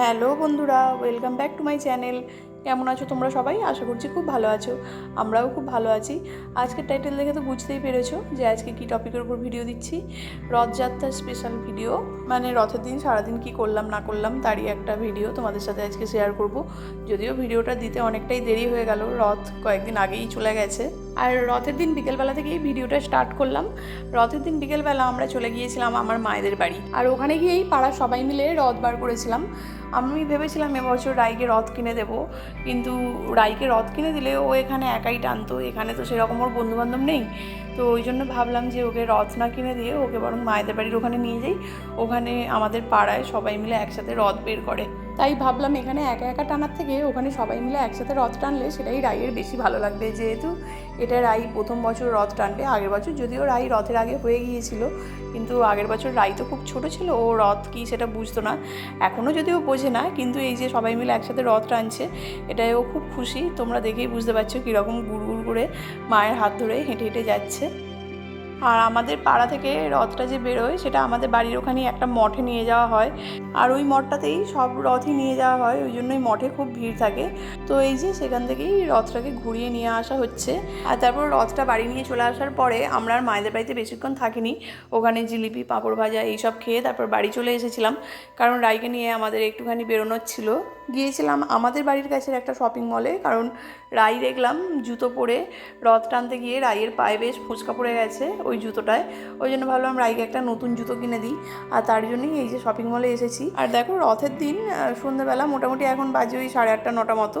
Hello বন্ধুরা, welcome back to my channel. কেমন আছো তোমরা সবাই? আশা করছি খুব ভালো আছো। আমরাও খুব ভালো আছি। আজকের টাইটেল দেখে তো বুঝতেই পেরেছ যে আজকে কি টপিকের উপর ভিডিও দিচ্ছি। রথযাত্রার স্পেশাল ভিডিও মানে রথের দিন, সারাদিন কি করলাম, না করলাম, তারই একটা ভিডিও তোমাদের সাথে আজকে শেয়ার করব। যদিও ভিডিওটা দিতে অনেকটাই দেরি হয়ে গেল, রথ কয়েকদিন আগেই চলে গেছে। আর রথের দিন বিকেলবেলা থেকেই ভিডিওটা স্টার্ট করলাম। রথের দিন বিকেলবেলা আমরা চলে গিয়েছিলাম আমার মায়েদের বাড়ি। আর ওখানে গিয়েই পাড়ার সবাই মিলে রথ বার করেছিলাম। আমি ভেবেছিলাম এবছর রাইকে রথ কিনে দেব, কিন্তু রাইকে রথ কিনে দিলে ও এখানে একাই টানতো, এখানে তো সেরকম ওর বন্ধুবান্ধব নেই। তো ওই জন্য ভাবলাম যে ওকে রথ না কিনে দিয়ে ওকে বরং মায়েদের বাড়ির ওখানে নিয়ে যাই, ওখানে আমাদের পাড়ায় সবাই মিলে একসাথে রথ বের করে। তাই ভাবলাম এখানে একা একা টানার থেকে ওখানে সবাই মিলে একসাথে রথ টানলে সেটাই রাইয়ের বেশি ভালো লাগবে। যেহেতু এটা রাই প্রথম বছর রথ টানবে, আগের বছর যদিও রাই রথের আগে হয়ে গিয়েছিল, কিন্তু আগের বছর রাই তো খুব ছোট ছিল, ও রথ কি সেটা বুঝতো না। এখনও যদিও বোঝে না, কিন্তু এই যে সবাই মিলে একসাথে রথ টানছে, এটাই ও খুব খুশি। তোমরা দেখেই বুঝতে পারছ কীরকম গুড় গুড় করে মায়ের হাত ধরে হেঁটে হেঁটে যাচ্ছে। আর আমাদের পাড়া থেকে রথটা যে বেরোয়, সেটা আমাদের বাড়ির ওখানে একটা মঠে নিয়ে যাওয়া হয়। আর ওই মঠটাতেই সব রথই নিয়ে যাওয়া হয়, ওই জন্যই মঠে খুব ভিড় থাকে। তো এই যে সেখান থেকেই রথটাকে ঘুরিয়ে নিয়ে আসা হচ্ছে। আর তারপর রথটা বাড়ি নিয়ে চলে আসার পরে আমরা আর মায়েদের বাড়িতে বেশিক্ষণ থাকিনি। ওখানে জিলিপি, পাঁপড় ভাজা এইসব খেয়ে তারপর বাড়ি চলে এসেছিলাম। কারণ রাইকে নিয়ে আমাদের একটুখানি বেরোনোর ছিল। গিয়েছিলাম আমাদের বাড়ির কাছের একটা শপিং মলে কারণ রাই দেখলাম জুতো পরে রথ টানতে গিয়ে রাইয়ের পায়ে বেশ ফুচকা পড়ে গেছে ওই জুতোটায়। ওই জন্য ভাবলাম রাইকে একটা নতুন জুতো কিনে দিই। আর তার জন্যই এই যে শপিং মলে এসেছি। আর দেখো রথের দিন সন্ধ্যেবেলা মোটামুটি এখন বাজে ওই সাড়ে আটটা, নটা মতো।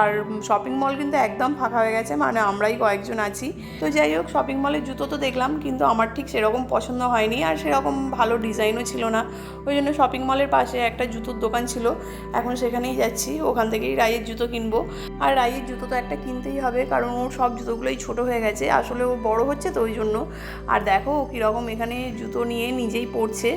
আর শপিং মল কিন্তু একদম ফাঁকা হয়ে গেছে মানে আমরাই কয়েকজন আছি। তো যাই হোক শপিং মলের জুতো তো দেখলাম, কিন্তু আমার ঠিক সেরকম পছন্দ হয়নি, আর সেরকম ভালো ডিজাইনও ছিল না। ওই জন্য শপিং মলের পাশে একটা জুতোর দোকান ছিল, এখন সেখানেই যাচ্ছি, ওখান থেকেই রাইয়ের জুতো কিনবো। আর রাইয়ের জুতো তো একটা কিনতেই হবে, কারণ ওর সব জুতোগুলোই ছোট হয়ে গেছে, আসলে ও বড় হচ্ছে তো ওই জন্য। আর দেখো ও কীরকম এখানে জুতো নিয়ে নিজেই পড়ছে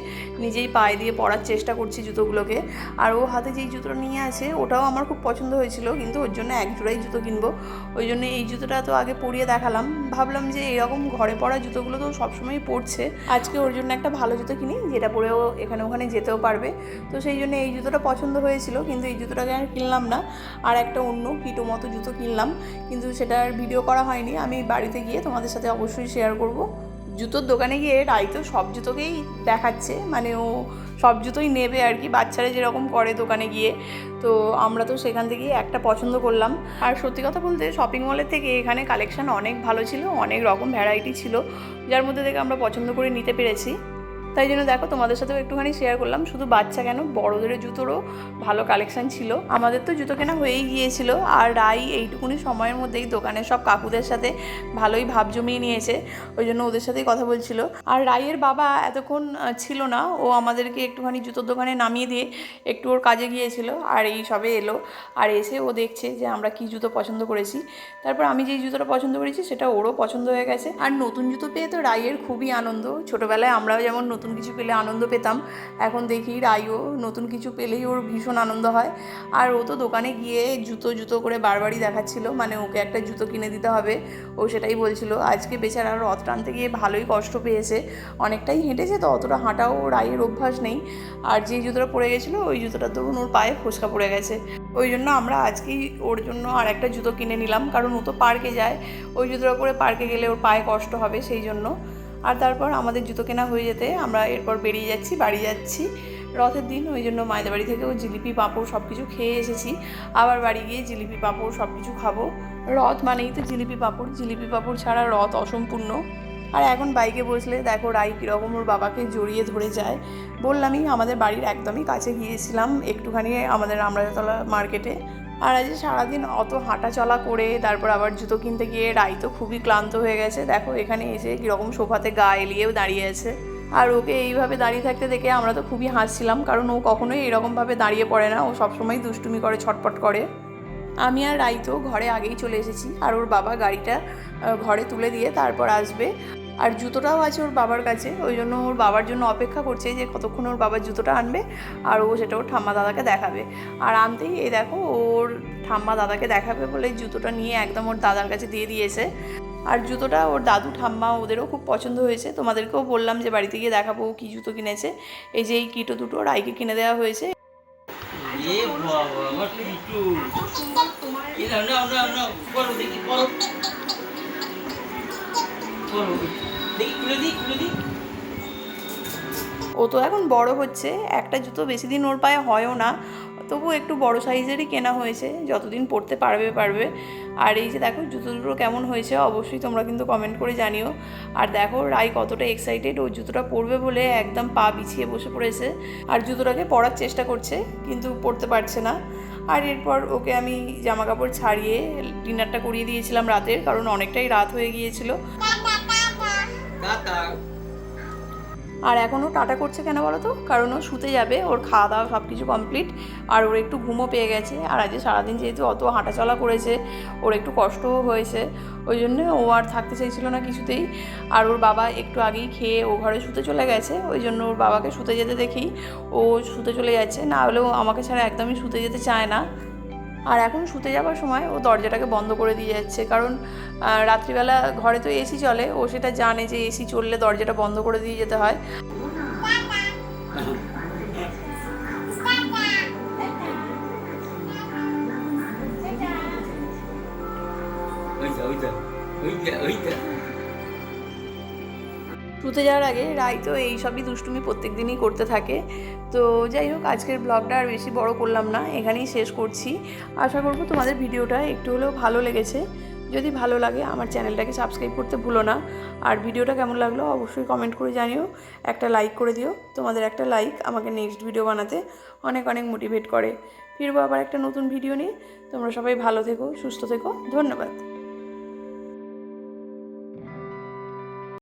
নিজেই পায়ে দিয়ে পরার চেষ্টা করছে জুতোগুলোকে। আর ও হাতে যেই জুতো নিয়ে আছে, ওটাও আমার খুব পছন্দ হয়েছিল, কিন্তু ওর জন্য এক জোড়াই জুতো কিনবো। ওই জন্য এই জুতোটা তো আগে পরিয়ে দেখালাম। ভাবলাম যে এরকম ঘরে পরা জুতোগুলো তো সবসময় পরছে। আজকে ওর জন্য একটা ভালো জুতো কিনি, যেটা পরেও এখানে ওখানে যেতেও পারবে। তো সেই জন্য এই জুতোটা পছন্দ হয়েছিল, কিন্তু এই জুতোটাকে আর কিনলাম না। আর একটা অন্য কিটো মতো জুতো কিনলাম, কিন্তু সেটার ভিডিও করা হয়নি। আমি বাড়িতে গিয়ে তোমাদের সাথে অবশ্যই শেয়ার করব। জুতোর দোকানে গিয়ে রাই তো সব জুতোকেই দেখাচ্ছে মানে ও সব জুতোই নেবে আর কি, বাচ্চারা যেরকম করে দোকানে গিয়ে। তো আমরা তো সেখান থেকে একটা পছন্দ করলাম। আর সত্যি কথা বলতে শপিং মলের থেকে এখানে কালেকশান অনেক ভালো ছিল, অনেক রকম ভ্যারাইটি ছিল, যার মধ্যে থেকে আমরা পছন্দ করে নিতে পেরেছি। তাই জন্য দেখো তোমাদের সাথেও একটুখানি শেয়ার করলাম। শুধু বাচ্চা কেন, বড়দের জুতোরও ভালো কালেকশন ছিল। আমাদের তো জুতো কেনা হয়েই গিয়েছিল আর রাই এইটুকুনি সময়ের মধ্যেই দোকানের সব কাকুদের সাথে ভালোই ভাব জমিয়ে নিয়েছে, ওই জন্য ওদের সাথেই কথা বলছিল। আর রাইয়ের বাবা এতক্ষণ ছিল না, ও আমাদেরকে একটুখানি জুতোর দোকানে নামিয়ে দিয়ে একটু ওর কাজে গিয়েছিল আর এই সবে এলো আর এসে ও দেখছে যে আমরা কি জুতো পছন্দ করেছি। তারপর আমি যেই জুতোটা পছন্দ করেছি সেটা ওরও পছন্দ হয়ে গেছে। আর নতুন জুতো পেয়ে তো রাইয়ের খুবই আনন্দ। ছোটোবেলায় আমরাও যেমন নতুন কিছু পেলে আনন্দ পেতাম। এখন দেখি রাইও নতুন কিছু পেলেই ওর ভীষণ আনন্দ হয়। আর ও তো দোকানে গিয়ে জুতো জুতো করে বারবারই দেখাচ্ছিল। মানে ওকে একটা জুতো কিনে দিতে হবে। ও সেটাই বলছিল। আজকে বেচারা রথ টানতে গিয়ে ভালোই কষ্ট পেয়েছে। অনেকটাই হেঁটেছে তো, অতটা হাঁটাও রাইয়ের অভ্যাস নেই। আর যে জুতোটা পরে গেছিল, ওই জুতোটা তখন ওর পায়ে ফোসকা পড়ে গেছে। ওই জন্য আমরা আজকেই ওর জন্য আর একটা জুতো কিনে নিলাম। কারণ ও তো পার্কে যায়। ওই জুতোটা পরে পার্কে গেলে ওর পায়ে কষ্ট হবে সেই জন্য। আর তারপর আমাদের জুতো কেনা হয়ে যেতে আমরা এরপর বেরিয়ে যাচ্ছি, বাড়ি যাচ্ছি। রথের দিন, ওই জন্য মায়েদের বাড়ি থেকেও জিলিপি, পাঁপড় সব কিছু খেয়ে এসেছি। আবার বাড়ি গিয়ে জিলিপি, পাঁপড় সব কিছু খাব। রথ মানেই তো জিলিপি, পাঁপড়। জিলিপি, পাঁপড় ছাড়া রথ অসম্পূর্ণ। আর এখন বাইকে বসলে দেখো রাই কীরকম ওর বাবাকে জড়িয়ে ধরে যায়। বললামই আমাদের বাড়ির একদমই কাছে গিয়েছিলাম, একটুখানি আমাদের আমরাতলা মার্কেটে। আর আজ সারাদিন অত হাঁটা চলা করে, তারপর আবার জুতো কিনতে গিয়ে রাই তো খুবই ক্লান্ত হয়ে গেছে। দেখো, এখানে এসে কীরকম সোফাতে গা এলিয়েও দাঁড়িয়ে আছে। আর ওকে এইভাবে দাঁড়িয়ে থাকতে দেখে আমরা তো খুবই হাসছিলাম, কারণ ও কখনোই এরকমভাবে দাঁড়িয়ে পড়ে না। ও সবসময় দুষ্টুমি করে ছটপট করে। আমি আর রাই তো ঘরে আগেই চলে এসেছি, আর ওর বাবা গাড়িটা ঘরে তুলে দিয়ে তারপর আসবে। আর জুতোটাও আছে ওর বাবার কাছে, ওই জন্য ওর বাবার জন্য অপেক্ষা করছে যে কতক্ষণ ওর বাবার জুতোটা আনবে আর ও সেটা ওর ঠাম্মা দাদাকে দেখাবে। আর আনতেই এই দেখো ওর ঠাম্মা দাদাকে দেখাবে বলে জুতোটা নিয়ে একদম ওর দাদার কাছে দিয়ে দিয়েছে। আর জুতোটা ওর দাদু, ঠাম্মা ওদেরও খুব পছন্দ হয়েছে। তোমাদেরকেও বললাম যে বাড়িতে গিয়ে দেখাবো কী জুতো কিনেছে। এই যে এই কিটো দুটো রাইকে কিনে দেওয়া হয়েছে। বাবা, আমার দেখি খুলে দিই খুলে দিই। ও তো এখন বড় হচ্ছে একটা জুতো বেশি দিন ওর পায়ে হয়ও না তবু একটু বড় সাইজেরই কেনা হয়েছে যতদিন পরতে পারবে পারবে। আর এই যে দেখো জুতো দুটো কেমন হয়েছে অবশ্যই তোমরা কিন্তু কমেন্ট করে জানিও। আর দেখো রাই কতটা এক্সাইটেড ও জুতোটা পরবে বলে একদম পা বিছিয়ে বসে পড়েছে। আর জুতোটাকে পরার চেষ্টা করছে কিন্তু পরতে পারছে না। আর এরপর ওকে আমি জামা কাপড় ছাড়িয়ে ডিনারটা করিয়ে দিয়েছিলাম রাতের কারণ অনেকটাই রাত হয়ে গিয়েছিল। আর এখনও টাটা করছে কেন বলো তো? কারণ ও শুতে যাবে, ওর খাওয়া দাওয়া সব কিছু কমপ্লিট আর ওর একটু ঘুমও পেয়ে গেছে। আর আজকে সারাদিন যেহেতু অত হাঁটাচলা করেছে, ওর একটু কষ্টও হয়েছে, ওই জন্য ও আর থাকতে চাইছিল না কিছুতেই। আর ওর বাবা একটু আগেই খেয়ে ও ঘরে শুতে চলে গেছে, ওই জন্য ওর বাবাকে শুতে যেতে দেখি ও শুতে চলে যাচ্ছে। না হলেও আমাকে ছাড়া একদমই শুতে যেতে চায় না। আর এখন শুতে যাওয়ার সময় ও দরজাটাকে বন্ধ করে দিয়ে যাচ্ছে। কারণ রাত্রিবেলা ঘরে তো এসি চলে, ও সেটা জানে যে এসি চললে দরজাটা বন্ধ করে দিয়ে যেতে হয়। ওইটা ওইটা ওইটা। শুতে যাওয়ার আগে রাই তো এই সবই দুষ্টুমি প্রত্যেক দিনই করতে থাকে। তো যাই হোক, আজকের ব্লগটা আর বেশি বড় করলাম না, এখানেই শেষ করছি। আশা করব তোমাদের ভিডিওটা একটু হলেও ভালো লেগেছে। যদি ভালো লাগে, আমার চ্যানেলটাকে সাবস্ক্রাইব করতে ভুলো না। আর ভিডিওটা কেমন লাগল, অবশ্যই কমেন্ট করে জানিও। একটা লাইক করে দিও, তোমাদের একটা লাইক আমাকে নেক্সট ভিডিও বানাতে অনেক অনেক মোটিভেট করে। ফিরবো আবার একটা নতুন ভিডিও নিয়ে। তোমরা সবাই ভালো থেকো, সুস্থ থেকো, ধন্যবাদ।